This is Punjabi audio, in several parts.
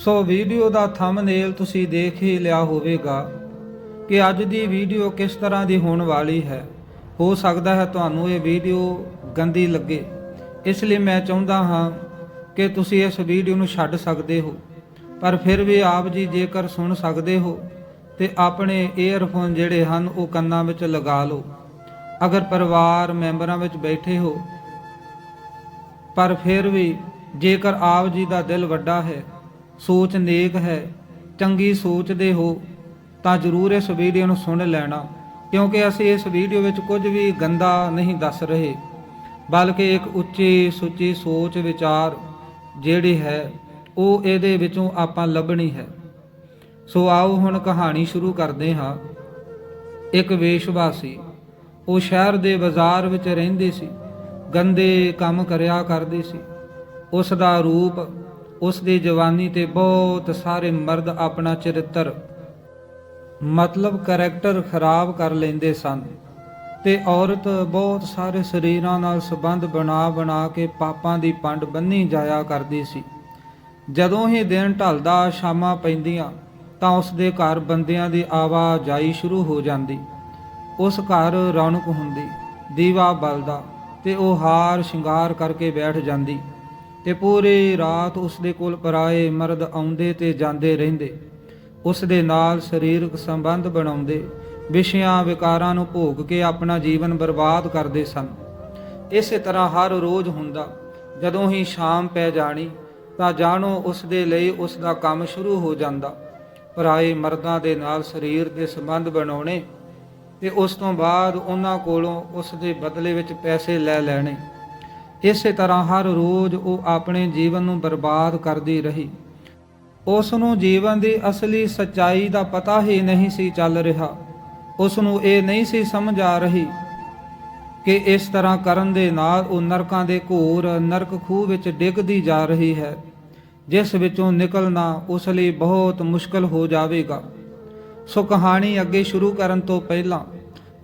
ਸੋ ਵੀਡੀਓ ਦਾ ਥੰਬਨੇਲ ਤੁਸੀਂ ਦੇਖ ਹੀ ਲਿਆ ਹੋਵੇਗਾ ਕਿ ਅੱਜ ਦੀ ਵੀਡੀਓ ਕਿਸ ਤਰ੍ਹਾਂ ਦੀ ਹੋਣ ਵਾਲੀ ਹੈ। ਹੋ ਸਕਦਾ ਹੈ ਤੁਹਾਨੂੰ ਇਹ ਵੀਡੀਓ ਗੰਦੀ ਲੱਗੇ। ਇਸ ਲਈ ਮੈਂ ਚਾਹੁੰਦਾ ਹਾਂ ਕਿ ਤੁਸੀਂ ਇਸ ਵੀਡੀਓ ਨੂੰ ਛੱਡ ਸਕਦੇ ਹੋ। ਪਰ ਫਿਰ ਵੀ ਆਪ ਜੀ ਜੇਕਰ ਸੁਣ ਸਕਦੇ ਹੋ ਤੇ ਆਪਣੇ ਏਅਰਫੋਨ ਜਿਹੜੇ ਹਨ ਉਹ ਕੰਨਾਂ ਵਿੱਚ ਲਗਾ ਲਓ। ਅਗਰ ਪਰਿਵਾਰ ਮੈਂਬਰਾਂ ਵਿੱਚ ਬੈਠੇ ਹੋ, ਪਰ ਫਿਰ ਵੀ ਜੇਕਰ ਆਪ ਜੀ ਦਾ ਦਿਲ ਵੱਡਾ ਹੈ ਸੋਚ ਨੇਕ ਹੈ, ਚੰਗੀ ਸੋਚਦੇ ਹੋ ਤਾਂ ਜ਼ਰੂਰ ਇਸ ਵੀਡੀਓ ਨੂੰ ਸੁਣ ਲੈਣਾ, ਕਿਉਂਕਿ ਅਸੀਂ ਇਸ ਵੀਡੀਓ ਵਿੱਚ ਕੁਝ ਵੀ ਗੰਦਾ ਨਹੀਂ ਦੱਸ ਰਹੇ, ਬਲਕਿ ਇੱਕ ਉੱਚੀ ਸੁੱਚੀ ਸੋਚ ਵਿਚਾਰ ਜਿਹੜੀ ਹੈ, ਉਹ ਇਹਦੇ ਵਿੱਚੋਂ ਆਪਾਂ ਲੱਭਣੀ ਹੈ। ਸੋ ਆਓ ਹੁਣ ਕਹਾਣੀ ਸ਼ੁਰੂ ਕਰਦੇ ਹਾਂ। ਇੱਕ ਵੇਸ਼ਵਾਸੀ, ਉਹ ਸ਼ਹਿਰ ਦੇ ਬਾਜ਼ਾਰ ਵਿੱਚ ਰਹਿੰਦੀ ਸੀ, ਗੰਦੇ ਕੰਮ ਕਰਿਆ ਕਰਦੀ ਸੀ। ਉਸ ਦਾ ਰੂਪ ਉਸ ਦੀ ਜਵਾਨੀ ਤੇ ਬਹੁਤ ਸਾਰੇ ਮਰਦ ਆਪਣਾ ਚਰਿੱਤਰ, ਮਤਲਬ ਕੈਰੈਕਟਰ ਖਰਾਬ ਕਰ ਲੈਂਦੇ ਸਨ ਤੇ ਔਰਤ ਬਹੁਤ ਸਾਰੇ ਸਰੀਰਾਂ ਨਾਲ ਸੰਬੰਧ ਬਣਾ ਬਣਾ ਕੇ ਪਾਪਾਂ ਦੀ ਪੰਡ ਬੰਨੀ ਜਾਇਆ ਕਰਦੀ ਸੀ। ਜਦੋਂ ਹੀ ਦਿਨ ਢਲਦਾ, ਸ਼ਾਮਾਂ ਪੈਂਦੀਆਂ, ਤਾਂ ਉਸ ਦੇ ਘਰ ਬੰਦਿਆਂ ਦੀ ਆਵਾਜਾਈ ਸ਼ੁਰੂ ਹੋ ਜਾਂਦੀ। ਉਸ ਘਰ ਰੌਣਕ ਹੁੰਦੀ, ਦੀਵਾ ਬਲਦਾ ਤੇ ਉਹ ਹਾਰ ਸ਼ਿੰਗਾਰ ਕਰਕੇ ਬੈਠ ਜਾਂਦੀ। ਤੇ ਪੂਰੀ ਰਾਤ ਉਸ ਦੇ ਕੋਲ ਪਰਾਏ ਮਰਦ ਆਉਂਦੇ ਤੇ ਜਾਂਦੇ ਰਹਿੰਦੇ। ਉਸ ਦੇ ਨਾਲ ਸਰੀਰਕ ਸੰਬੰਧ ਬਣਾਉਂਦੇ, ਵਿਸ਼ਿਆਂ ਵਿਕਾਰਾਂ ਨੂੰ ਭੋਗ ਕੇ ਆਪਣਾ ਜੀਵਨ ਬਰਬਾਦ ਕਰਦੇ ਸਨ। ਇਸੇ ਤਰ੍ਹਾਂ ਹਰ ਰੋਜ਼ ਹੁੰਦਾ, ਜਦੋਂ ਹੀ ਸ਼ਾਮ ਪੈ ਜਾਣੀ, ਤਾਂ ਜਾਣੋ ਉਸ ਦੇ ਲਈ ਉਸ ਦਾ ਕੰਮ ਸ਼ੁਰੂ ਹੋ ਜਾਂਦਾ। ਪਰਾਏ ਮਰਦਾਂ ਦੇ ਨਾਲ ਸਰੀਰ ਦੇ ਸੰਬੰਧ ਬਣਾਉਣੇ ਤੇ ਉਸ ਤੋਂ ਬਾਅਦ ਉਹਨਾਂ ਕੋਲੋਂ ਉਸ ਦੇ ਬਦਲੇ ਵਿੱਚ ਪੈਸੇ ਲੈ ਲੈਣੇ। ਇਸੇ ਤਰ੍ਹਾਂ ਹਰ ਰੋਜ਼ ਉਹ ਆਪਣੇ ਜੀਵਨ ਨੂੰ ਬਰਬਾਦ ਕਰਦੀ ਰਹੀ। ਉਸ ਨੂੰ ਜੀਵਨ ਦੀ ਅਸਲੀ ਸੱਚਾਈ ਦਾ ਪਤਾ ਹੀ ਨਹੀਂ ਸੀ ਚੱਲ ਰਿਹਾ। ਉਸ ਨੂੰ ਇਹ ਨਹੀਂ ਸੀ ਸਮਝ ਆ ਰਹੀ ਕਿ ਇਸ ਤਰ੍ਹਾਂ ਕਰਨ ਦੇ ਨਾਲ ਉਹ ਨਰਕਾਂ ਦੇ ਘੋਰ, ਨਰਕ ਖੂਹ ਵਿੱਚ ਡਿੱਗਦੀ ਜਾ ਰਹੀ ਹੈ, ਜਿਸ ਵਿੱਚੋਂ ਨਿਕਲਣਾ ਉਸ ਲਈ ਬਹੁਤ ਮੁਸ਼ਕਲ ਹੋ ਜਾਵੇਗਾ। ਸੋ ਕਹਾਣੀ ਅੱਗੇ ਸ਼ੁਰੂ ਕਰਨ ਤੋਂ ਪਹਿਲਾਂ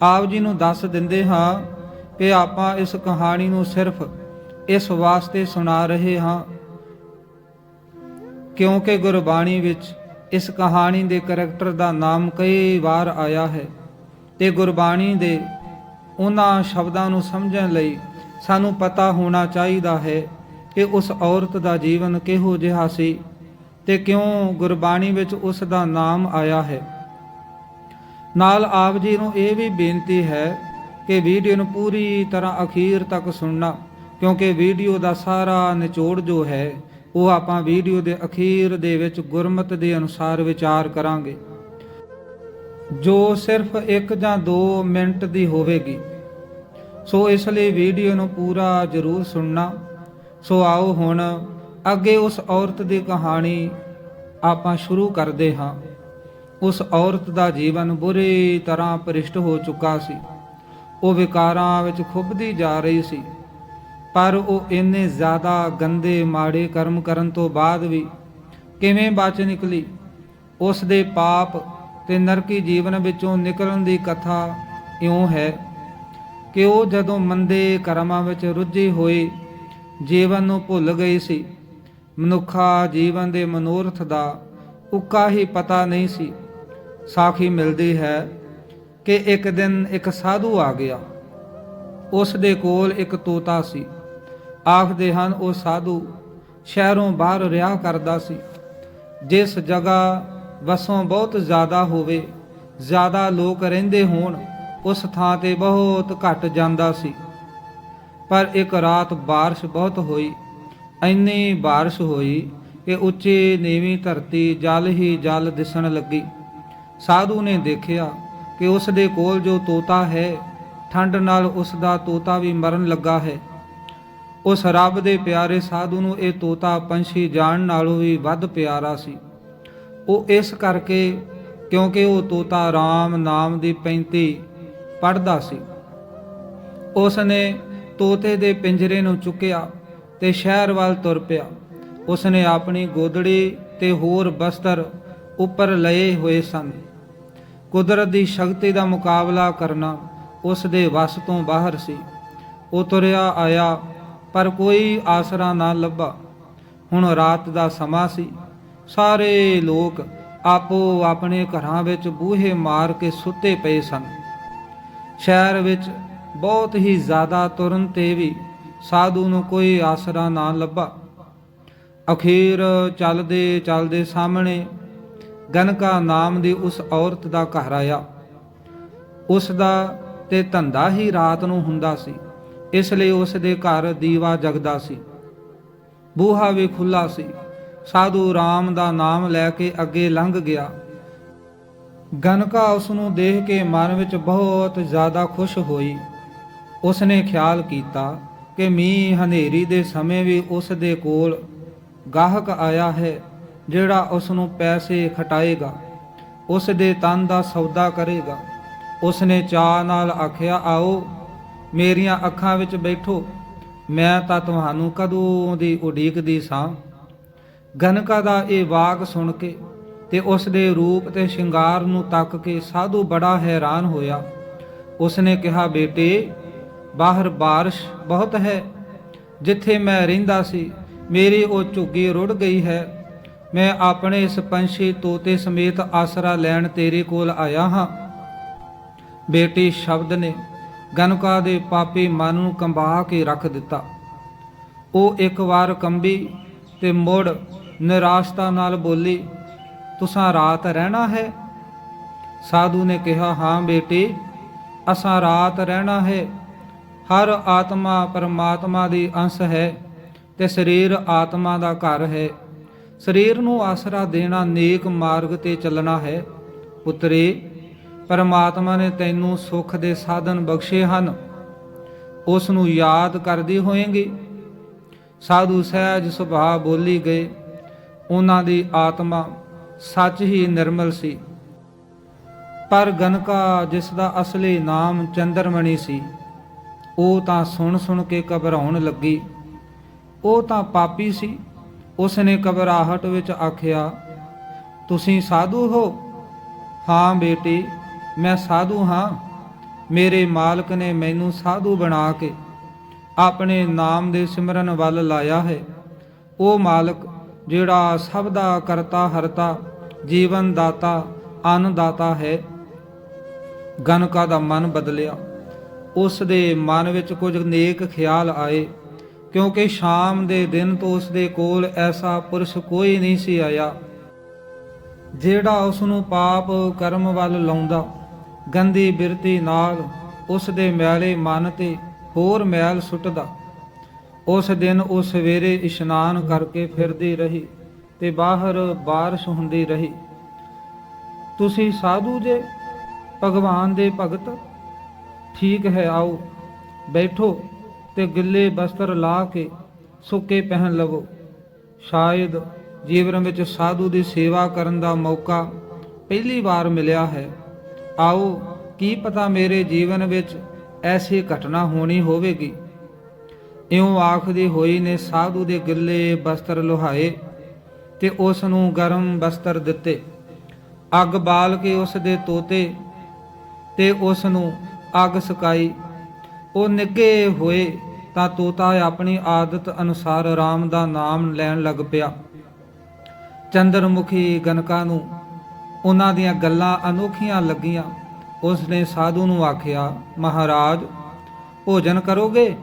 ਆਪ ਜੀ ਨੂੰ ਦੱਸ ਦਿੰਦੇ ਹਾਂ ਕਿ ਆਪਾਂ ਇਸ ਕਹਾਣੀ ਨੂੰ ਸਿਰਫ ਇਸ ਵਾਸਤੇ ਸੁਣਾ ਰਹੇ ਹਾਂ। ਕਿਉਂਕਿ ਗੁਰਬਾਣੀ ਵਿੱਚ ਇਸ ਕਹਾਣੀ ਦੇ ਕਰੈਕਟਰ ਦਾ ਨਾਮ ਕਈ ਵਾਰ ਆਇਆ ਹੈ ਤੇ ਗੁਰਬਾਣੀ ਦੇ ਉਹਨਾਂ ਸ਼ਬਦਾਂ ਨੂੰ ਸਮਝਣ ਲਈ ਸਾਨੂੰ ਪਤਾ ਹੋਣਾ ਚਾਹੀਦਾ ਹੈ ਕਿ ਉਸ ਔਰਤ ਦਾ ਜੀਵਨ ਕਿਹੋ ਜਿਹਾ ਸੀ ਤੇ ਕਿਉਂ ਗੁਰਬਾਣੀ ਵਿੱਚ ਉਸ ਦਾ ਨਾਮ ਆਇਆ ਹੈ। ਨਾਲ ਆਪ ਜੀ ਨੂੰ ਇਹ ਵੀ ਬੇਨਤੀ ਹੈ ਕਿ ਵੀਡੀਓ ਨੂੰ ਪੂਰੀ ਤਰ੍ਹਾਂ ਅਖੀਰ ਤੱਕ ਸੁਣਨਾ। ਕਿਉਂਕਿ ਵੀਡੀਓ ਦਾ ਸਾਰਾ ਨਿਚੋੜ ਜੋ ਹੈ, ਉਹ ਆਪਾਂ ਵੀਡੀਓ ਦੇ ਅਖੀਰ ਦੇ ਵਿੱਚ ਗੁਰਮਤ ਦੇ ਅਨੁਸਾਰ ਵਿਚਾਰ ਕਰਾਂਗੇ। ਜੋ ਸਿਰਫ 1 ਜਾਂ 2 ਮਿੰਟ ਦੀ ਹੋਵੇਗੀ। ਸੋ ਇਸ ਲਈ ਵੀਡੀਓ ਨੂੰ ਪੂਰਾ ਜ਼ਰੂਰ ਸੁਣਨਾ। ਸੋ ਆਓ ਹੁਣ ਅੱਗੇ ਉਸ ਔਰਤ ਦੀ ਕਹਾਣੀ ਆਪਾਂ ਸ਼ੁਰੂ ਕਰਦੇ ਹਾਂ। ਉਸ ਔਰਤ ਦਾ ਜੀਵਨ ਬੁਰੀ ਤਰ੍ਹਾਂ ਪਰਿਸ਼ਟ ਹੋ ਚੁੱਕਾ ਸੀ। ਉਹ ਵਿਕਾਰਾਂ ਵਿੱਚ ਖੁੱਬਦੀ ਜਾ ਰਹੀ ਸੀ। ਪਰ ਉਹ ਇੰਨੇ ਜ਼ਿਆਦਾ ਗੰਦੇ ਮਾੜੇ ਕਰਮ ਕਰਨ ਤੋਂ ਬਾਅਦ ਵੀ ਕਿਵੇਂ ਬਚ ਨਿਕਲੀ? ਉਸ ਦੇ ਪਾਪ ਤੇ ਨਰਕੀ ਜੀਵਨ ਵਿੱਚੋਂ ਨਿਕਲਣ ਦੀ ਕਥਾ ਇਉਂ ਹੈ ਕਿ ਉਹ ਜਦੋਂ ਮੰਦੇ ਕਰਮਾਂ ਵਿੱਚ ਰੁੱਝੀ ਹੋਈ ਜੀਵਨ ਨੂੰ ਭੁੱਲ ਗਈ ਸੀ, ਮਨੁੱਖਾ ਜੀਵਨ ਦੇ ਮਨੋਰਥ ਦਾ ਉੱਕਾ ਹੀ ਪਤਾ ਨਹੀਂ ਸੀ। ਸਾਖੀ ਮਿਲਦੀ ਹੈ ਕਿ ਇੱਕ ਦਿਨ ਇੱਕ ਸਾਧੂ ਆ ਗਿਆ। ਉਸ ਦੇ ਕੋਲ ਇੱਕ ਤੋਤਾ ਸੀ। ਆਖਦੇ ਹਨ, ਉਹ ਸਾਧੂ ਸ਼ਹਿਰੋਂ ਬਾਹਰ ਰਿਹਾ ਕਰਦਾ ਸੀ। ਜਿਸ ਜਗ੍ਹਾ ਵਸੋਂ ਬਹੁਤ ਜ਼ਿਆਦਾ ਹੋਵੇ, ਜ਼ਿਆਦਾ ਲੋਕ ਰਹਿੰਦੇ ਹੋਣ, ਉਸ ਥਾਂ ਤੇ ਬਹੁਤ ਘਟ ਜਾਂਦਾ ਸੀ। ਪਰ ਇੱਕ ਰਾਤ ਬਾਰਿਸ਼ ਬਹੁਤ ਹੋਈ। ਐਨੀ ਬਾਰਿਸ਼ ਹੋਈ ਕਿ ਉੱਚੀ ਨੀਵੀਂ ਧਰਤੀ ਜਲ ਹੀ ਜਲ ਦਿਸਣ ਲੱਗੀ। ਸਾਧੂ ਨੇ ਦੇਖਿਆ ਕਿ ਉਸ ਦੇ ਕੋਲ ਜੋ ਤੋਤਾ ਹੈ, ਠੰਡ ਨਾਲ ਉਸ ਦਾ ਤੋਤਾ ਵੀ ਮਰਨ ਲੱਗਾ ਹੈ। ਉਸ ਰੱਬ ਦੇ ਪਿਆਰੇ ਸਾਧੂ ਨੂੰ ਇਹ ਤੋਤਾ ਪੰਛੀ ਜਾਣ ਨਾਲੋਂ ਵੀ ਵੱਧ ਪਿਆਰਾ ਸੀ। ਉਹ ਇਸ ਕਰਕੇ ਕਿਉਂਕਿ ਉਹ ਤੋਤਾ RAM ਨਾਮ ਦੀ 35 ਪੜਦਾ ਸੀ। ਉਸ ਨੇ ਤੋਤੇ ਦੇ ਪਿੰਜਰੇ ਨੂੰ ਚੁੱਕਿਆ ਤੇ ਸ਼ਹਿਰ ਵੱਲ ਤੁਰ ਪਿਆ। ਉਸ ਨੇ ਆਪਣੀ ਗੋਦੜੀ ਤੇ ਹੋਰ ਬਸਤਰ ਉੱਪਰ ਲਏ ਹੋਏ ਸਨ। ਕੁਦਰਤ ਦੀ ਸ਼ਕਤੀ ਦਾ ਮੁਕਾਬਲਾ ਕਰਨਾ ਉਸ ਦੇ ਵੱਸ ਤੋਂ ਬਾਹਰ ਸੀ। ਉਹ ਤੁਰਿਆ ਆਇਆ ਪਰ ਕੋਈ ਆਸਰਾ ਨਾ ਲੱਭਾ। ਹੁਣ ਰਾਤ ਦਾ ਸਮਾਂ ਸੀ। ਸਾਰੇ ਲੋਕ ਆਪੋ ਆਪਣੇ ਘਰਾਂ ਵਿੱਚ ਬੂਹੇ ਮਾਰ ਕੇ ਸੁੱਤੇ ਪਏ ਸਨ। ਸ਼ਹਿਰ ਵਿੱਚ ਬਹੁਤ ਹੀ ਜ਼ਿਆਦਾ ਤੁਰਨ ਤੇ ਵੀ ਸਾਧੂ ਨੂੰ ਕੋਈ ਆਸਰਾ ਨਾ ਲੱਭਾ। ਅਖੀਰ ਚੱਲਦੇ ਚੱਲਦੇ ਸਾਹਮਣੇ ਗਨਕਾ ਨਾਮ ਦੀ ਉਸ ਔਰਤ ਦਾ ਘਰ ਆਇਆ। ਉਸ ਦਾ ਤੇ ਧੰਦਾ ਹੀ ਰਾਤ ਨੂੰ ਹੁੰਦਾ ਸੀ। ਇਸ ਲਈ ਉਸ ਦੇ ਘਰ ਦੀਵਾ ਜਗਦਾ ਸੀ। ਬੂਹਾ ਵੀ ਖੁੱਲਾ ਸੀ। ਸਾਧੂ ਰਾਮ ਦਾ ਨਾਮ ਲੈ ਕੇ ਅੱਗੇ ਲੰਘ ਗਿਆ। ਗਨਕਾ ਉਸ ਨੂੰ ਦੇਖ ਕੇ ਮਨ ਵਿੱਚ ਬਹੁਤ ਜ਼ਿਆਦਾ ਖੁਸ਼ ਹੋਈ। ਉਸ ਨੇ ਖਿਆਲ ਕੀਤਾ ਕਿ ਮੀਂਹ ਹਨੇਰੀ ਦੇ ਸਮੇਂ ਵੀ ਉਸ ਦੇ ਕੋਲ ਗਾਹਕ ਆਇਆ ਹੈ, ਜਿਹੜਾ ਉਸ ਨੂੰ ਪੈਸੇ ਖਟਾਏਗਾ। ਉਸ ਦੇ ਤਨ ਦਾ ਸੌਦਾ ਕਰੇਗਾ। ਉਸ ਨੇ ਚਾਹ ਨਾਲ ਆਖਿਆ, ਆਓ ਮੇਰੀਆਂ ਅੱਖਾਂ ਵਿੱਚ ਬੈਠੋ, ਮੈਂ ਤਾਂ ਤੁਹਾਨੂੰ ਕਦੋਂ ਦੀ ਉਡੀਕਦੀ ਸਾਂ। ਗਨਕਾ ਦਾ ਇਹ ਵਾਕ ਸੁਣ ਕੇ ਤੇ ਉਸ ਦੇ ਰੂਪ ਤੇ ਸ਼ਿੰਗਾਰ ਨੂੰ ਤੱਕ ਕੇ ਸਾਧੂ ਬੜਾ ਹੈਰਾਨ ਹੋਇਆ। ਉਸਨੇ ਕਿਹਾ, ਬੇਟੇ, ਬਾਹਰ ਬਾਰਿਸ਼ ਬਹੁਤ ਹੈ। ਜਿੱਥੇ ਮੈਂ ਰਹਿੰਦਾ ਸੀ, ਮੇਰੀ ਉਹ ਝੁੱਗੀ ਰੁੜ ਗਈ ਹੈ। ਮੈਂ ਆਪਣੇ ਇਸ ਪੰਛੀ ਤੋਤੇ ਸਮੇਤ ਆਸਰਾ ਲੈਣ ਤੇਰੇ ਕੋਲ ਆਇਆ ਹਾਂ। ਬੇਟੀ ਸ਼ਬਦ ਨੇ ਗਨਕਾ ਦੇ ਪਾਪੀ ਮਨ ਨੂੰ ਕੰਬਾ ਕੇ ਰੱਖ ਦਿੱਤਾ। ਉਹ ਇੱਕ ਵਾਰ ਕੰਬੀ ਤੇ ਮੁੜ ਨਿਰਾਸ਼ਤਾ ਨਾਲ ਬੋਲੀ, ਤੁਸਾਂ ਰਾਤ ਰਹਿਣਾ ਹੈ? ਸਾਧੂ ਨੇ ਕਿਹਾ, ਹਾਂ ਬੇਟੀ, ਅਸਾਂ ਰਾਤ ਰਹਿਣਾ ਹੈ। ਹਰ ਆਤਮਾ ਪਰਮਾਤਮਾ ਦੀ ਅੰਸ਼ ਹੈ ਤੇ ਸਰੀਰ ਆਤਮਾ ਦਾ ਘਰ ਹੈ। ਸਰੀਰ ਨੂੰ ਆਸਰਾ ਦੇਣਾ ਨੇਕ ਮਾਰਗ ਤੇ ਚੱਲਣਾ ਹੈ। ਪੁੱਤਰੇ ਪਰਮਾਤਮਾ ਨੇ ਤੈਨੂੰ ਸੁੱਖ ਦੇ ਸਾਧਨ ਬਖਸ਼ੇ ਹਨ। ਉਸ ਨੂੰ ਯਾਦ ਕਰਦੀ ਹੋਏਂਗੀ। ਸਾਧੂ ਸਹਿਜ ਸੁਭਾਅ ਬੋਲੀ ਗਏ। ਉਹਨਾਂ ਦੀ ਆਤਮਾ ਸੱਚ ਹੀ ਨਿਰਮਲ ਸੀ। ਪਰ ਗਨਕਾ, ਜਿਸ ਦਾ ਅਸਲੀ ਨਾਮ ਚੰਦਰਮਣੀ ਸੀ, ਉਹ ਤਾਂ ਸੁਣ ਸੁਣ ਕੇ ਘਬਰਾਉਣ ਲੱਗੀ। ਉਹ ਤਾਂ ਪਾਪੀ ਸੀ। ਉਸ ਨੇ ਘਬਰਾਹਟ ਵਿੱਚ ਆਖਿਆ, ਤੁਸੀਂ ਸਾਧੂ ਹੋ? ਹਾਂ ਬੇਟੀ ਮੈਂ ਸਾਧੂ ਹਾਂ। ਮੇਰੇ ਮਾਲਕ ਨੇ ਮੈਨੂੰ ਸਾਧੂ ਬਣਾ ਕੇ ਆਪਣੇ ਨਾਮ ਦੇ ਸਿਮਰਨ ਵੱਲ ਲਾਇਆ ਹੈ। ਉਹ ਮਾਲਕ ਜਿਹੜਾ ਸਭ ਦਾ ਕਰਤਾ, ਹਰਤਾ, ਜੀਵਨ ਦਾਤਾ, ਅੰਨ ਦਾਤਾ ਹੈ। ਗਨਕਾ ਦਾ ਮਨ ਬਦਲਿਆ। ਉਸ ਦੇ ਮਨ ਵਿੱਚ ਕੁਝ ਨੇਕ ਖਿਆਲ ਆਏ, ਕਿਉਂਕਿ ਸ਼ਾਮ ਦੇ ਦਿਨ ਤੋਂ ਉਸ ਦੇ ਕੋਲ ਐਸਾ ਪੁਰਸ਼ ਕੋਈ ਨਹੀਂ ਸੀ ਆਇਆ, ਜਿਹੜਾ ਉਸ ਨੂੰ ਪਾਪ ਕਰਮ ਵੱਲ ਲਾਉਂਦਾ। ਗੰਦੀ ਬਿਰਤੀ ਨਾਲ ਉਸ ਦੇ ਮੈਲੇ ਮਨ ਤੇ ਹੋਰ ਮੈਲ ਸੁੱਟਦਾ। ਉਸ ਦਿਨ ਉਹ ਸਵੇਰੇ ਇਸ਼ਨਾਨ ਕਰਕੇ ਫਿਰਦੀ ਰਹੀ ਤੇ ਬਾਹਰ ਬਾਰਿਸ਼ ਹੁੰਦੀ ਰਹੀ। ਤੁਸੀਂ ਸਾਧੂ ਜੇ? ਭਗਵਾਨ ਦੇ ਭਗਤ? ਠੀਕ ਹੈ, ਆਓ। ਬੈਠੋ ਤੇ ਗਿੱਲੇ ਬਸਤਰ ਲਾ ਕੇ ਸੁੱਕੇ ਪਹਿਨ ਲਵੋ। ਸ਼ਾਇਦ ਜੀਵਨ ਵਿੱਚ ਸਾਧੂ ਦੀ ਸੇਵਾ ਕਰਨ ਦਾ ਮੌਕਾ ਪਹਿਲੀ ਵਾਰ ਮਿਲਿਆ ਹੈ। ਆਓ, ਕੀ ਪਤਾ ਮੇਰੇ ਜੀਵਨ ਵਿੱਚ ਐਸੀ ਘਟਨਾ ਹੋਣੀ ਹੋਵੇਗੀ? ਇਉਂ ਆਖਦੀ ਹੋਈ ਨੇ ਸਾਧੂ ਦੇ ਗਿੱਲੇ ਬਸਤਰ ਲੁਹਾਏ ਤੇ ਉਸ ਨੂੰ ਗਰਮ ਬਸਤਰ ਦਿੱਤੇ। ਅੱਗ ਬਾਲ ਕੇ ਉਸ ਦੇ ਤੋਤੇ ਤੇ ਉਸ ਨੂੰ ਅੱਗ ਸਕਾਈ। ਉਹ ਨਿੱਗੇ ਹੋਏ ਤਾਂ ਤੋਤਾ ਆਪਣੀ ਆਦਤ ਅਨੁਸਾਰ ਰਾਮ ਦਾ ਨਾਮ ਲੈਣ ਲੱਗ ਪਿਆ। ਚੰਦਰਮੁਖੀ ਗਨਕਾ ਨੂੰ ਉਹਨਾਂ ਦੀਆਂ ਗੱਲਾਂ ਅਨੋਖੀਆਂ ਲੱਗੀਆਂ। ਉਸ ਨੇ ਸਾਧੂ ਨੂੰ ਆਖਿਆ, ਮਹਾਰਾਜ, ਭੋਜਨ ਕਰੋਗੇ?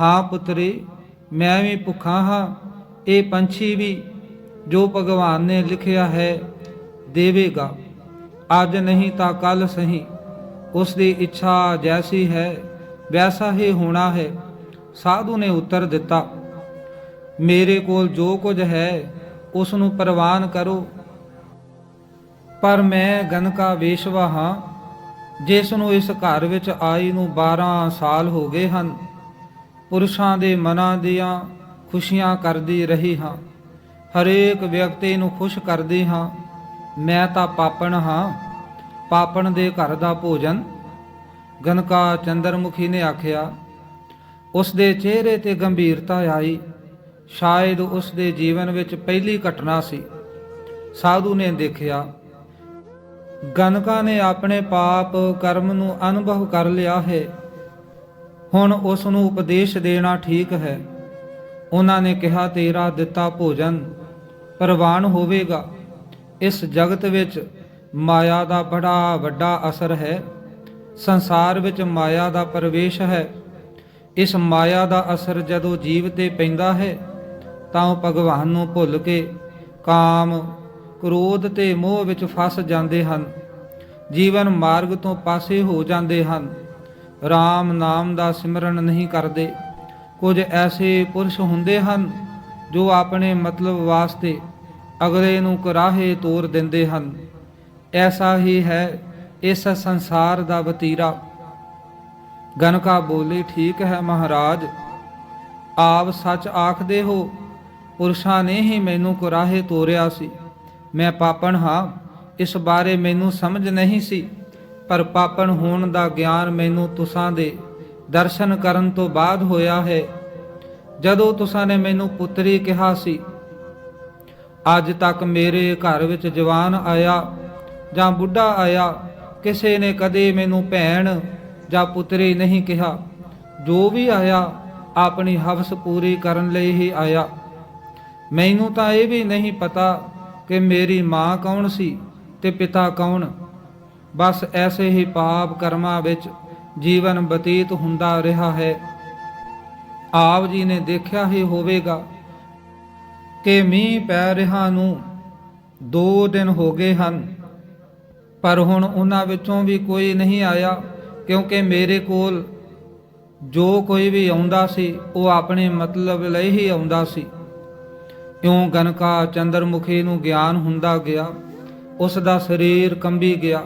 ਹਾਂ ਪੁੱਤਰੀ, ਮੈਂ ਵੀ ਭੁੱਖਾ ਹਾਂ। ਇਹ ਪੰਛੀ ਵੀ ਜੋ ਭਗਵਾਨ ਨੇ ਲਿਖਿਆ ਹੈ, ਦੇਵੇਗਾ। ਅੱਜ ਨਹੀਂ ਤਾਂ ਕੱਲ ਸਹੀ। ਉਸ ਦੀ ਇੱਛਾ ਜੈਸੀ ਹੈ, ਵੈਸਾ ਹੀ ਹੋਣਾ ਹੈ। ਸਾਧੂ ਨੇ ਉੱਤਰ ਦਿੱਤਾ, ਮੇਰੇ ਕੋਲ ਜੋ ਕੁਝ ਹੈ, ਉਸ ਨੂੰ ਪ੍ਰਵਾਨ ਕਰੋ। ਪਰ ਮੈਂ ਗਨਕਾ ਵੇਸ਼ਵਾ ਹਾਂ, ਜਿਸ ਨੂੰ ਇਸ ਘਰ ਵਿੱਚ ਆਈ ਨੂੰ 12 ਸਾਲ ਹੋ ਗਏ ਹਨ। ਪੁਰਸ਼ਾਂ ਦੇ ਮਨਾਂ ਦੀਆਂ ਖੁਸ਼ੀਆਂ ਕਰਦੀ ਰਹੀ ਹਾਂ। ਹਰੇਕ ਵਿਅਕਤੀ ਨੂੰ ਖੁਸ਼ ਕਰਦੀ ਹਾਂ। ਮੈਂ ਤਾਂ ਪਾਪਣ ਹਾਂ। ਪਾਪਣ ਦੇ ਘਰ ਦਾ ਭੋਜਨ ਗਨਕਾ ਚੰਦਰਮੁਖੀ ਨੇ ਆਖਿਆ। ਉਸ ਦੇ ਚਿਹਰੇ ਤੇ ਗੰਭੀਰਤਾ ਆਈ। ਸ਼ਾਇਦ ਉਸ ਦੇ ਜੀਵਨ ਵਿੱਚ ਪਹਿਲੀ ਘਟਨਾ ਸੀ। ਸਾਧੂ ਨੇ ਦੇਖਿਆ ਗਨਕਾ ਨੇ ਆਪਣੇ ਪਾਪ ਕਰਮ ਨੂੰ ਅਨੁਭਵ ਕਰ ਲਿਆ ਹੈ। ਹੁਣ ਉਸ ਨੂੰ ਉਪਦੇਸ਼ ਦੇਣਾ ਠੀਕ ਹੈ। ਉਹਨਾਂ ਨੇ ਕਿਹਾ, ਤੇਰਾ ਦਿੱਤਾ ਭੋਜਨ ਪ੍ਰਵਾਨ ਹੋਵੇਗਾ। ਇਸ ਜਗਤ ਵਿੱਚ ਮਾਇਆ ਦਾ ਬੜਾ ਵੱਡਾ ਅਸਰ ਹੈ। ਸੰਸਾਰ ਵਿੱਚ ਮਾਇਆ ਦਾ ਪ੍ਰਵੇਸ਼ ਹੈ। ਇਸ ਮਾਇਆ ਦਾ ਅਸਰ ਜਦੋਂ ਜੀਵ ਤੇ ਪੈਂਦਾ ਹੈ, ਤਾਂ ਉਹ ਭਗਵਾਨ ਨੂੰ ਭੁੱਲ ਕੇ ਕਾਮ ਕ੍ਰੋਧ ਤੇ ਮੋਹ ਵਿੱਚ ਫਸ ਜਾਂਦੇ ਹਨ। ਜੀਵਨ ਮਾਰਗ ਤੋਂ ਪਾਸੇ ਹੋ ਜਾਂਦੇ ਹਨ। RAM ਨਾਮ ਦਾ ਸਿਮਰਨ ਨਹੀਂ ਕਰਦੇ। ਕੁਝ ਐਸੇ ਪੁਰਸ਼ ਹੁੰਦੇ ਹਨ ਜੋ ਆਪਣੇ ਮਤਲਬ ਵਾਸਤੇ ਅਗਲੇ ਨੂੰ ਕਰਾਹੇ ਤੋਰ ਦਿੰਦੇ ਹਨ। ਐਸਾ ਹੀ ਹੈ ਇਸ ਸੰਸਾਰ ਦਾ ਵਤੀਰਾ। ਗਨਕਾ ਬੋਲੀ, ਠੀਕ ਹੈ ਮਹਾਰਾਜ, ਆਪ ਸੱਚ ਆਖਦੇ ਹੋ, ਪੁਰਸ਼ਾਂ ਨੇ ਹੀ ਮੈਨੂੰ ਕੁਰਾਹੇ ਤੋਰਿਆ ਸੀ। ਮੈਂ ਪਾਪਣ ਹਾਂ, ਇਸ ਬਾਰੇ ਮੈਨੂੰ ਸਮਝ ਨਹੀਂ ਸੀ, ਪਰ ਪਾਪਣ ਹੋਣ ਦਾ ਗਿਆਨ ਮੈਨੂੰ ਤੁਸਾਂ ਦੇ ਦਰਸ਼ਨ ਕਰਨ ਤੋਂ ਬਾਅਦ ਹੋਇਆ ਹੈ। ਜਦੋਂ ਤੁਸਾਂ ਨੇ ਮੈਨੂੰ ਪੁੱਤਰੀ ਕਿਹਾ ਸੀ, ਅੱਜ ਤੱਕ ਮੇਰੇ ਘਰ ਵਿੱਚ ਜਵਾਨ ਆਇਆ ਜਾਂ ਬੁੱਢਾ ਆਇਆ, ਕਿਸੇ ਨੇ ਕਦੇ ਮੈਨੂੰ ਭੈਣ ਜਾਂ ਪੁੱਤਰੀ ਨਹੀਂ ਕਿਹਾ। ਜੋ ਵੀ ਆਇਆ, ਆਪਣੀ ਹਵਸ ਪੂਰੀ ਕਰਨ ਲਈ ਹੀ ਆਇਆ। ਮੈਨੂੰ ਤਾਂ ਇਹ ਵੀ ਨਹੀਂ ਪਤਾ ਕਿ ਮੇਰੀ ਮਾਂ ਕੌਣ ਸੀ ਤੇ ਪਿਤਾ ਕੌਣ? ਬਸ ਐਸੇ ਹੀ ਪਾਪ ਕਰਮਾਂ ਵਿੱਚ ਜੀਵਨ ਬਤੀਤ ਹੁੰਦਾ ਰਿਹਾ ਹੈ। ਆਪ ਜੀ ਨੇ ਦੇਖਿਆ ਹੀ ਹੋਵੇਗਾ ਕਿ ਮੀਂਹ ਪੈ ਰਿਹਾ ਨੂੰ 2 ਦਿਨ ਹੋ ਗਏ ਹਨ। ਪਰ ਹੁਣ ਉਹਨਾਂ ਵਿੱਚੋਂ ਵੀ ਕੋਈ ਨਹੀਂ ਆਇਆ ਕਿਉਂਕਿ ਮੇਰੇ ਕੋਲ ਜੋ ਕੋਈ ਵੀ ਆਉਂਦਾ ਸੀ, ਉਹ ਆਪਣੇ ਮਤਲਬ ਲਈ ਹੀ ਆਉਂਦਾ ਸੀ। ਇਉਂ ਗਨਕਾ ਚੰਦਰਮੁਖੀ ਨੂੰ ਗਿਆਨ ਹੁੰਦਾ ਗਿਆ। ਉਸ ਦਾ ਸਰੀਰ ਕੰਬੀ ਗਿਆ,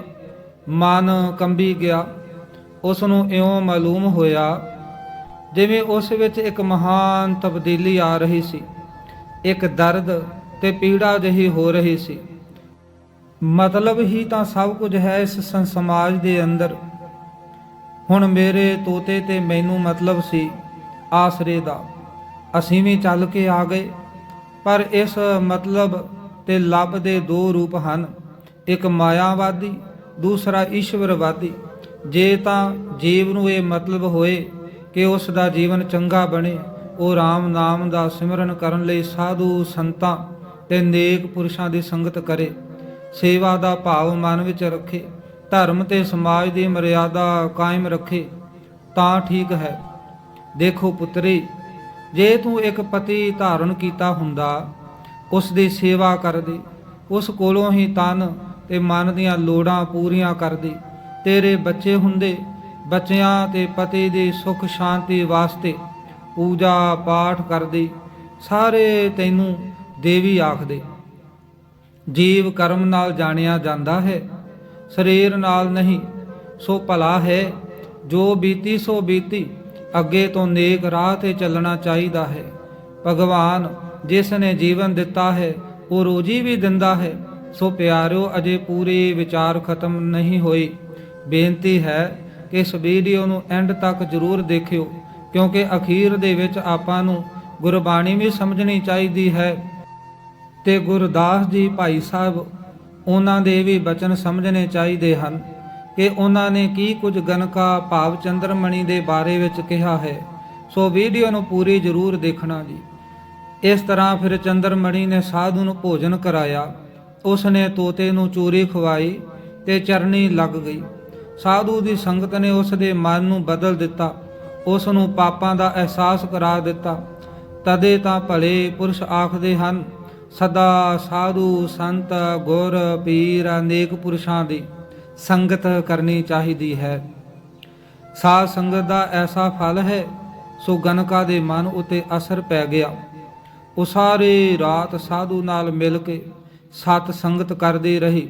ਮਨ ਕੰਬੀ ਗਿਆ ਉਸ ਨੂੰ ਇਉਂ ਮਾਲੂਮ ਹੋਇਆ ਜਿਵੇਂ ਉਸ ਵਿੱਚ ਇੱਕ ਮਹਾਨ ਤਬਦੀਲੀ ਆ ਰਹੀ ਸੀ। ਇੱਕ ਦਰਦ ਤੇ ਪੀੜਾ ਜਿਹੀ ਹੋ ਰਹੀ ਸੀ। ਮਤਲਬ ਹੀ ਤਾਂ ਸਭ ਕੁਝ ਹੈ ਇਸ ਸੰ- ਦੇ ਅੰਦਰ। ਹੁਣ ਮੇਰੇ ਤੋਤੇ ਤੇ ਮੈਨੂੰ ਮਤਲਬ ਸੀ ਆਸਰੇ ਦਾ। ਅਸੀਂ ਵੀ ਚੱਲ ਕੇ ਆ ਗਏ। ਪਰ ਇਸ ਮਤਲਬ ਤੇ ਲੱਭ ਦੇ ਦੋ ਰੂਪ ਹਨ। ਇੱਕ ਮਾਇਆਵਾਦੀ, ਦੂਸਰਾ ਈਸ਼ਵਰਵਾਦੀ। ਜੇ ਤਾਂ ਜੀਵ ਨੂੰ ਇਹ ਮਤਲਬ ਹੋਏ ਕਿ ਉਸ ਦਾ ਜੀਵਨ ਚੰਗਾ ਬਣੇ, ਉਹ RAM ਨਾਮ ਦਾ ਸਿਮਰਨ ਕਰਨ ਲਈ ਸਾਧੂ ਸੰਤਾਂ ਤੇ ਨੇਕ ਪੁਰਸ਼ਾਂ ਦੀ ਸੰਗਤ ਕਰੇ, ਸੇਵਾ ਦਾ ਭਾਵ ਮਨ ਵਿੱਚ ਰੱਖੇ, ਧਰਮ ਤੇ ਸਮਾਜ ਦੀ ਮਰਿਆਦਾ ਕਾਇਮ ਰੱਖੇ, ਤਾਂ ਠੀਕ ਹੈ। ਦੇਖੋ ਪੁੱਤਰੀ ਜੇ ਤੂੰ ਇੱਕ ਪਤੀ ਧਾਰਨ ਕੀਤਾ ਹੁੰਦਾ, ਉਸ ਦੀ ਸੇਵਾ ਕਰਦੀ, ਉਸ ਕੋਲੋਂ ਹੀ ਤਨ ਤੇ ਮਨ ਦੀਆਂ ਲੋੜਾਂ ਪੂਰੀਆਂ ਕਰਦੀ। ਤੇਰੇ ਬੱਚੇ ਹੁੰਦੇ, ਬੱਚਿਆਂ ਤੇ ਪਤੀ ਦੀ ਸੁਖ ਸ਼ਾਂਤੀ ਵਾਸਤੇ ਪੂਜਾ ਪਾਠ ਕਰਦੀ, ਸਾਰੇ ਤੈਨੂੰ ਦੇਵੀ ਆਖਦੇ। ਜੀਵ ਕਰਮ ਨਾਲ ਜਾਣਿਆ ਜਾਂਦਾ ਹੈ, ਸਰੀਰ ਨਾਲ ਨਹੀਂ, ਸੋ ਭਲਾ ਹੈ, ਜੋ ਬੀਤੀ ਸੋ ਬੀਤੀ। ਅੱਗੇ ਤੋਂ ਨੇਕ ਰਾਹ ਤੇ ਚੱਲਣਾ ਚਾਹੀਦਾ ਹੈ। ਭਗਵਾਨ ਜਿਸ ਨੇ ਜੀਵਨ ਦਿੱਤਾ ਹੈ, ਉਹ ਰੋਜੀ ਵੀ ਦਿੰਦਾ ਹੈ। ਸੋ ਪਿਆਰਿਓ, ਅਜੇ ਪੂਰੀ ਵਿਚਾਰ ਖਤਮ ਨਹੀਂ ਹੋਈ ਬੇਨਤੀ ਹੈ ਕਿ ਇਸ ਵੀਡੀਓ ਨੂੰ ਐਂਡ ਤੱਕ ਜ਼ਰੂਰ ਦੇਖਿਓ, ਕਿਉਂਕਿ ਅਖੀਰ ਦੇ ਵਿੱਚ ਆਪਾਂ ਨੂੰ ਗੁਰਬਾਣੀ ਵੀ ਸਮਝਣੀ ਚਾਹੀਦੀ ਹੈ। ਤੇ ਗੁਰਦਾਸ ਜੀ ਭਾਈ ਸਾਹਿਬ, ਉਹਨਾਂ ਦੇ ਵੀ ਬਚਨ ਸਮਝਣੇ ਚਾਹੀਦੇ ਹਨ। ਕਿ ਉਹਨਾਂ ਨੇ ਕੀ ਕੁਝ ਗਨਕਾ ਭਾਵ ਚੰਦਰਮਣੀ ਦੇ ਬਾਰੇ ਵਿੱਚ ਕਿਹਾ ਹੈ। ਸੋ ਵੀਡੀਓ ਨੂੰ ਪੂਰੀ ਜ਼ਰੂਰ ਦੇਖਣਾ ਜੀ। ਇਸ ਤਰ੍ਹਾਂ ਫਿਰ ਚੰਦਰਮਣੀ ਨੇ ਸਾਧੂ ਨੂੰ ਭੋਜਨ ਕਰਾਇਆ। ਉਸ ਨੇ ਤੋਤੇ ਨੂੰ ਚੂਰੀ ਖਵਾਈ ਤੇ ਚਰਨੀ ਲੱਗ ਗਈ। ਸਾਧੂ ਦੀ ਸੰਗਤ ਨੇ ਉਸ ਦੇ ਮਨ ਨੂੰ ਬਦਲ ਦਿੱਤਾ। ਉਸ ਨੂੰ ਪਾਪਾਂ ਦਾ ਅਹਿਸਾਸ ਕਰਾ ਦਿੱਤਾ। ਤਦੇ ਤਾਂ ਭਲੇ ਪੁਰਸ਼ ਆਖਦੇ ਹਨ, ਸਦਾ ਸਾਧੂ ਸੰਤ ਗੁਰ ਪੀਰ ਅਨੇਕ ਪੁਰਸ਼ਾਂ ਦੀ। ਸੰਗਤ ਕਰਨੀ ਚਾਹੀਦੀ ਹੈ। ਸਾਧ ਸੰਗਤ ਦਾ ਐਸਾ ਫਲ ਹੈ, ਸੋ ਗਨਕਾ ਦੇ ਮਨ ਉਤੇ ਅਸਰ ਪੈ ਗਿਆ। ਉਹ ਸਾਰੇ ਰਾਤ ਸਾਧੂ ਨਾਲ ਮਿਲ ਕੇ ਸਤ ਸੰਗਤ ਕਰਦੀ ਰਹੀ।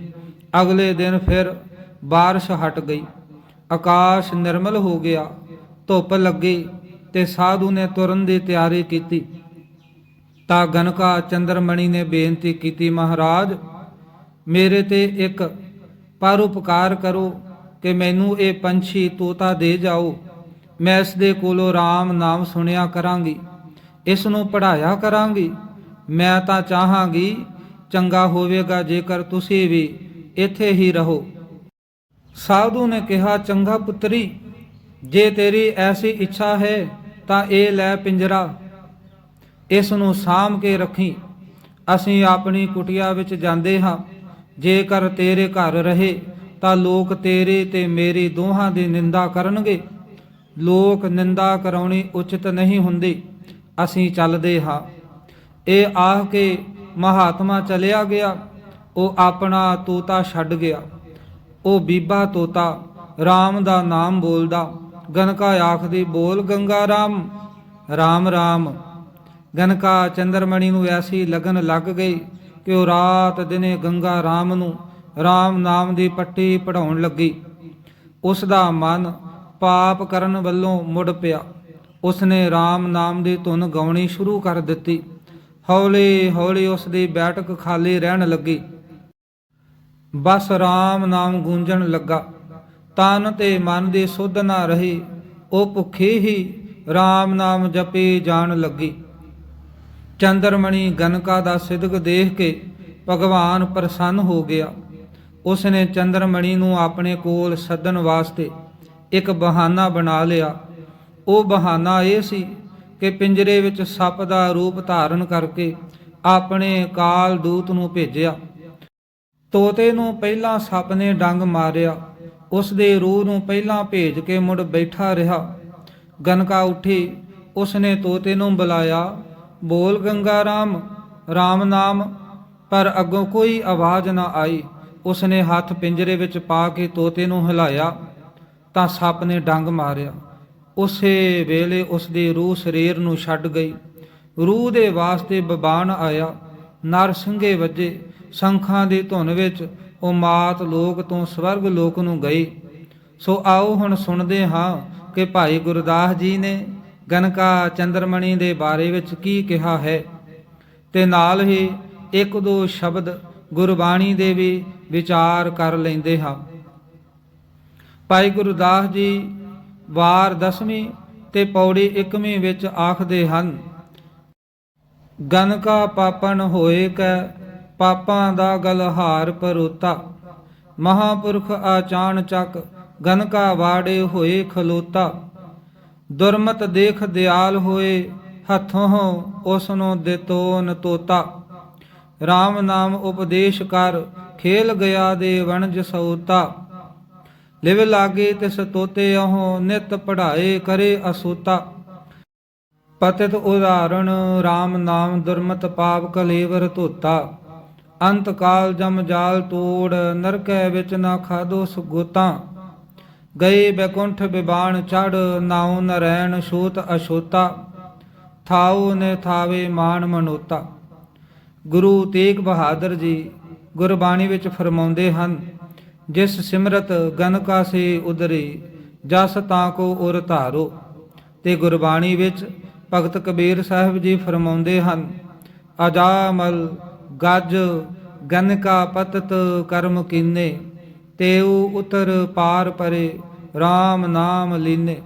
ਅਗਲੇ ਦਿਨ ਫਿਰ ਬਾਰਿਸ਼ ਹਟ ਗਈ। ਆਕਾਸ਼ ਨਿਰਮਲ ਹੋ ਗਿਆ। ਧੁੱਪ ਲੱਗੀ ਤੇ ਸਾਧੂ ਨੇ ਤੁਰਨ ਦੀ ਤਿਆਰੀ ਕੀਤੀ। ਤਾਂ ਗਨਕਾ ਚੰਦਰਮਣੀ ਨੇ ਬੇਨਤੀ ਕੀਤੀ, ਮਹਾਰਾਜ, ਮੇਰੇ ਤੇ ਇੱਕ ਪਰ ਉਪਕਾਰ ਕਰੋ ਕਿ ਮੈਨੂੰ ਇਹ ਪੰਛੀ ਤੋਤਾ ਦੇ ਜਾਓ। ਮੈਂ ਇਸ ਦੇ ਕੋਲੋਂ RAM ਨਾਮ ਸੁਣਿਆ ਕਰਾਂਗੀ ਇਸ ਨੂੰ ਪੜਾਇਆ ਕਰਾਂਗੀ। ਮੈਂ ਤਾਂ ਚਾਹਾਂਗੀ, ਚੰਗਾ ਹੋਵੇਗਾ ਜੇਕਰ ਤੁਸੀਂ ਵੀ ਇੱਥੇ ਹੀ ਰਹੋ। ਸਾਧੂ ਨੇ ਕਿਹਾ, ਚੰਗਾ ਪੁੱਤਰੀ, ਜੇ ਤੇਰੀ ਐਸੀ ਇੱਛਾ ਹੈ ਤਾਂ ਇਹ ਲੈ ਪਿੰਜਰਾ ਇਸ ਨੂੰ ਸਾਂਭ ਕੇ ਰੱਖੀ। ਅਸੀਂ ਆਪਣੀ ਕੁਟਿਆ ਵਿੱਚ ਜਾਂਦੇ ਹਾਂ। ਜੇਕਰ ਤੇਰੇ ਘਰ ਰਹੇ, ਤਾਂ ਲੋਕ ਤੇਰੇ ਤੇ ਮੇਰੀ ਦੋਹਾਂ ਦੀ ਨਿੰਦਾ ਕਰਨਗੇ। ਲੋਕ ਨਿੰਦਾ ਕਰਾਉਣੀ ਉਚਿਤ ਨਹੀਂ ਹੁੰਦੀ। ਅਸੀਂ ਚੱਲਦੇ ਹਾਂ। ਇਹ ਆਹ ਕੇ ਮਹਾਤਮਾ ਚਲਿਆ ਗਿਆ। ਉਹ ਆਪਣਾ ਤੋਤਾ ਛੱਡ ਗਿਆ। ਉਹ ਬੀਬਾ ਤੋਤਾ RAM ਦਾ ਨਾਮ ਬੋਲਦਾ। ਗਨਕਾ ਆਖਦੀ, ਬੋਲ ਗੰਗਾ ਰਾਮ ਰਾਮ ਰਾਮ। ਗਨਕਾ ਚੰਦਰਮਣੀ ਨੂੰ ਐਸੀ ਲਗਨ ਲੱਗ ਗਈ। ਕਿ ਉਹ ਰਾਤ ਦਿਨੇ ਗੰਗਾ ਰਾਮ ਨੂੰ ਰਾਮ ਨਾਮ ਦੀ ਪੱਟੀ ਪੜਾਉਣ ਲੱਗੀ। ਉਸ ਦਾ ਮਨ ਪਾਪ ਕਰਨ ਵੱਲੋਂ ਮੁੜ ਪਿਆ। ਉਸਨੇ RAM ਨਾਮ ਦੀ ਧੁਨ ਗਾਉਣੀ ਸ਼ੁਰੂ ਕਰ ਦਿੱਤੀ। ਹੌਲੀ ਹੌਲੀ ਉਸ ਦੀ ਬੈਠਕ ਖਾਲੀ ਰਹਿਣ ਲੱਗੀ। ਬਸ RAM ਨਾਮ ਗੂੰਜਣ ਲੱਗਾ। ਤਨ ਤੇ ਮਨ ਦੀ ਸੁੱਧ ਨਾ ਰਹੀ, ਉਹ ਭੁੱਖੀ ਹੀ RAM ਨਾਮ ਜਪੀ ਜਾਣ ਲੱਗੀ। ਚੰਦਰਮਣੀ ਗਨਕਾ ਦਾ ਸਿਦਕ ਦੇਖ ਕੇ ਭਗਵਾਨ ਪ੍ਰਸੰਨ ਹੋ ਗਿਆ। ਉਸਨੇ ਚੰਦਰਮਣੀ ਨੂੰ ਆਪਣੇ ਕੋਲ ਸੱਦਣ ਵਾਸਤੇ ਇੱਕ ਬਹਾਨਾ ਬਣਾ ਲਿਆ। ਉਹ ਬਹਾਨਾ ਇਹ ਸੀ ਕਿ ਪਿੰਜਰੇ ਵਿੱਚ ਸੱਪ ਦਾ ਰੂਪ ਧਾਰਨ ਕਰਕੇ ਆਪਣੇ ਕਾਲ ਦੂਤ ਨੂੰ ਭੇਜਿਆ। ਤੋਤੇ ਨੂੰ ਪਹਿਲਾਂ ਸੱਪ ਨੇ ਡੰਗ ਮਾਰਿਆ। ਉਸ ਦੇ ਰੂਹ ਨੂੰ ਪਹਿਲਾਂ ਭੇਜ ਕੇ ਮੁੜ ਬੈਠਾ ਰਿਹਾ। ਗਨਕਾ ਉੱਠੀ। ਉਸਨੇ ਤੋਤੇ ਨੂੰ ਬੁਲਾਇਆ। ਬੋਲ ਗੰਗਾ ਰਾਮ ਰਾਮ ਨਾਮ, ਪਰ ਅੱਗੋਂ ਕੋਈ ਆਵਾਜ਼ ਨਾ ਆਈ। ਉਸਨੇ ਹੱਥ ਪਿੰਜਰੇ ਵਿੱਚ ਪਾ ਕੇ ਤੋਤੇ ਨੂੰ ਹਿਲਾਇਆ, ਤਾਂ ਸੱਪ ਨੇ ਡੰਗ ਮਾਰਿਆ। ਉਸੇ ਵੇਲੇ ਉਸ ਦੀ ਰੂਹ ਸਰੀਰ ਨੂੰ ਛੱਡ ਗਈ। ਰੂਹ ਦੇ ਵਾਸਤੇ ਬਬਾਨ ਆਇਆ। ਨਰਸਿੰਘੇ ਵੱਜੇ। ਸੰਖਾਂ ਦੀ ਧੁਨ ਵਿੱਚ ਉਹ ਮਾਤ ਲੋਕ ਤੋਂ ਸਵਰਗ ਲੋਕ ਨੂੰ ਗਈ। ਸੋ ਆਓ ਹੁਣ ਸੁਣਦੇ ਹਾਂ ਕਿ ਭਾਈ ਗੁਰਦਾਸ ਜੀ ਨੇ ਗਨਕਾ ਚੰਦਰਮਣੀ ਦੇ ਬਾਰੇ ਵਿੱਚ ਕੀ ਕਿਹਾ ਹੈ? ਤੇ ਨਾਲ ਹੀ ਇੱਕ ਦੋ ਸ਼ਬਦ ਗੁਰਬਾਣੀ ਦੇ ਵੀ ਵਿਚਾਰ ਕਰ ਲੈਂਦੇ ਹਾਂ। ਭਾਈ ਗੁਰਦਾਸ ਜੀ ਵਾਰ ਦਸਵੀਂ ਤੇ ਪੌੜੀ 1ਵੀਂ ਵਿੱਚ ਆਖਦੇ ਹਨ ਗਨਕਾ ਪਾਪਨ ਹੋਏ ਕੈ, ਪਾਪਾਂ ਦਾ ਗਲਹਾਰ ਪਰੋਤਾ। ਮਹਾਪੁਰਖ ਆਚਾਨ ਚੱਕ ਗਨਕਾ ਵਾੜੇ ਹੋਏ ਖਲੋਤਾ। ਦੁਰਮਤ ਦੇਖ ਦਿਆਲ ਹੋਏ, ਹੱਥੋਂ ਉਸ ਨੂੰ ਦਿੱਤੋ ਤੋਤਾ। RAM ਨਾਮ ਉਪਦੇਸ਼ ਕਰ, ਖੇਲ ਗਿਆ ਦੇ ਵਣਜ ਸਉਤਾ। ਲਿਵ ਲਾਗੇ ਤਿਸ ਤੋਤੇ ਅਹੋ ਨਿਤ ਪੜਾਏ ਕਰੇ ਅਸੂਤਾ। ਪਤਿਤ ਉਦਾਹਰਣ RAM ਨਾਮ ਦੁਰਮਤ ਪਾਪ ਕਲੇਵਰ ਧੋਤਾ। ਅੰਤ ਕਾਲ ਜਮ ਜਾਲ ਤੋੜ, ਨਰਕੈ ਵਿੱਚ ਨਾ ਖਾਦੋ ਸੁਗੋਤਾ। ਗਏ ਬੈਕੁੰਠ ਬਿਬਾਨ ਚੜ ਨਾਉ ਨਰੈਣ ਛੂਤ ਅਛੂਤਾ, ਥਾਉ ਨੇ ਥਾਵੇ ਮਾਨ ਮਨੋਤਾ। ਗੁਰੂ ਤੇਗ ਬਹਾਦਰ ਜੀ ਗੁਰਬਾਣੀ ਵਿੱਚ ਫਰਮਾਉਂਦੇ ਹਨ, ਜਿਸ ਸਿਮਰਤ ਗਨਕਾ ਸੇ ਉਦਰੀ, ਜਸ ਤਾਂ ਕੋ ਉਰ ਧਾਰੋ। ਤੇ ਗੁਰਬਾਣੀ ਵਿੱਚ ਭਗਤ ਕਬੀਰ ਸਾਹਿਬ ਜੀ ਫਰਮਾਉਂਦੇ ਹਨ, ਅਜਾਮਲ ਗੱਜ ਗਨਕਾ ਪਤਤ ਕਰਮ ਕੀਨੇ। ਤੇਉ ਉਤਰ ਪਾਰ ਪਰੇ RAM ਨਾਮ ਲੀਨੇ।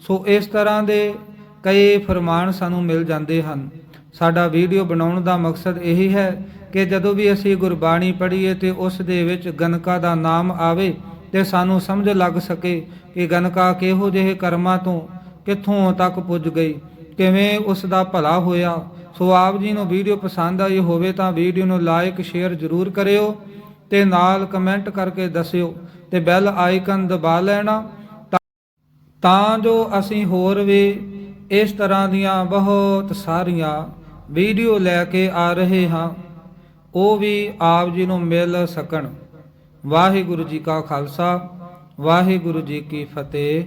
ਸੋ ਇਸ ਤਰ੍ਹਾਂ ਦੇ ਕਈ ਫਰਮਾਨ ਸਾਨੂੰ ਮਿਲ ਜਾਂਦੇ ਹਨ। ਸਾਡਾ ਵੀਡੀਓ ਬਣਾਉਣ ਦਾ ਮਕਸਦ ਇਹੀ ਹੈ ਕਿ ਜਦੋਂ ਵੀ ਅਸੀਂ ਗੁਰਬਾਣੀ ਪੜ੍ਹੀਏ ਤੇ ਉਸ ਦੇ ਵਿੱਚ ਗਨਕਾ ਦਾ ਨਾਮ ਆਵੇ ਤੇ ਸਾਨੂੰ ਸਮਝ ਲੱਗ ਸਕੇ ਕਿ ਗਨਕਾ ਕਿਹੋ ਜਿਹੇ ਕਰਮਾਂ ਤੋਂ ਕਿੱਥੋਂ ਤੱਕ ਪੁੱਜ ਗਈ, ਕਿਵੇਂ ਉਸ ਦਾ ਭਲਾ ਹੋਇਆ। ਸੋ ਆਪ ਜੀ ਨੂੰ ਵੀਡੀਓ ਪਸੰਦ ਆਈ ਹੋਵੇ ਤਾਂ ਵੀਡੀਓ ਨੂੰ ਲਾਈਕ ਸ਼ੇਅਰ ਜ਼ਰੂਰ ਕਰਿਓ। ਤੇ ਨਾਲ ਕਮੈਂਟ ਕਰਕੇ ਦੱਸਿਓ ਤੇ ਬੈਲ ਆਈਕਨ ਦਬਾ ਲੈਣਾ ਤਾਂ- ਤਾਂ ਜੋ ਅਸੀਂ ਹੋਰ ਵੀ ਇਸ ਤਰ੍ਹਾਂ ਦੀਆਂ ਬਹੁਤ ਸਾਰੀਆਂ ਵੀਡੀਓ ਲੈ ਕੇ ਆ ਰਹੇ ਹਾਂ, ਉਹ ਵੀ ਆਪ ਜੀ ਨੂੰ ਮਿਲ ਸਕਣ। ਵਾਹਿਗੁਰੂ ਜੀ ਕਾ ਖਾਲਸਾ, ਵਾਹਿਗੁਰੂ ਜੀ ਕੀ ਫਤਿਹ।